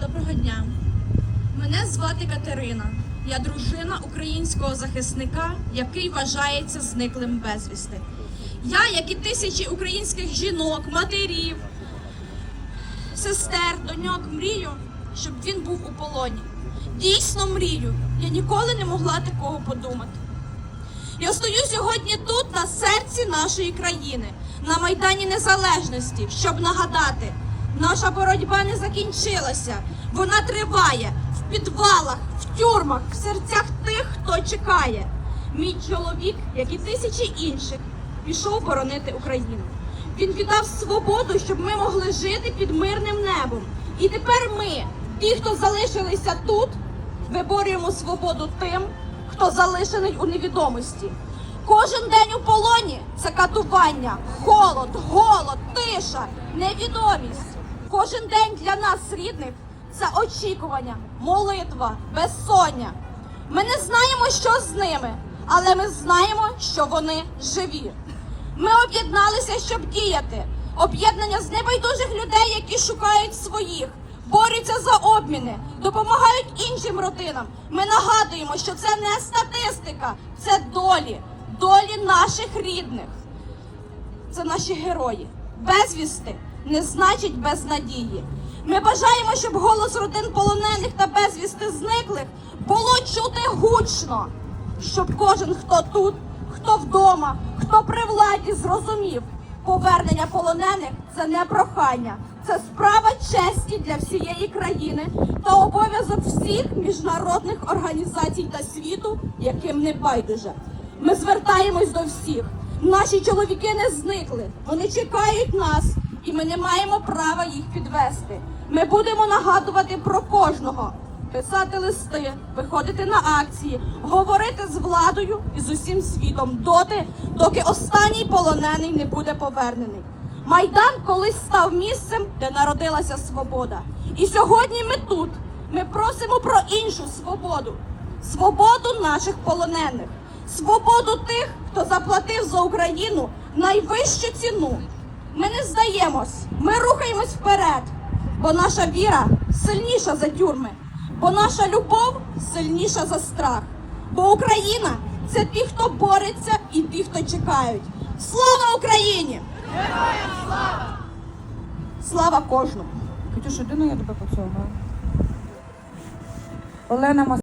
Доброго дня. Мене звати Катерина. Я дружина українського захисника, який вважається зниклим безвісти. Я, як і тисячі українських жінок, матерів, сестер, доньок, мрію, щоб він був у полоні. Дійсно мрію. Я ніколи не могла такого подумати. Я стою сьогодні тут, на серці нашої країни, на Майдані Незалежності, щоб нагадати, наша боротьба не закінчилася, вона триває в підвалах, в тюрмах, в серцях тих, хто чекає. Мій чоловік, як і тисячі інших, пішов боронити Україну. Він віддав свободу, щоб ми могли жити під мирним небом. І тепер ми, ті, хто залишилися тут, виборюємо свободу тим, хто залишений у невідомості. Кожен день у полоні це катування, холод, голод, тиша, невідомість. Кожен день для нас, рідних, це очікування, молитва, безсоння. Ми не знаємо, що з ними, але ми знаємо, що вони живі. Ми об'єдналися, щоб діяти. Об'єднання з небайдужих людей, які шукають своїх, борються за обміни, допомагають іншим родинам. Ми нагадуємо, що це не статистика, це долі, долі наших рідних. Це наші герої. Безвісти не значить без надії. Ми бажаємо, щоб голос родин полонених та безвісти зниклих було чути гучно, щоб кожен, хто тут, хто вдома, хто при владі, зрозумів, повернення полонених це не прохання, це справа честі для всієї країни та обов'язок всіх міжнародних організацій та світу, яким не байдуже. Ми звертаємось до всіх. Наші чоловіки не зникли. Вони чекають нас, і ми не маємо права їх підвести. Ми будемо нагадувати про кожного, писати листи, виходити на акції, говорити з владою і з усім світом доти, доки останній полонений не буде повернений. Майдан колись став місцем, де народилася свобода. І сьогодні ми тут. Ми просимо про іншу свободу свободу наших полонених, свободу тих, хто заплатив за Україну найвищу ціну. Ми не здаємось, ми рухаємось вперед, бо наша віра сильніша за тюрми, бо наша любов сильніша за страх. Бо Україна це ті, хто бореться, і ті, хто чекають. Слава Україні! Героям слава! Слава кожному! Катюша, йди, ну я тебе поцілую. Олена Мас...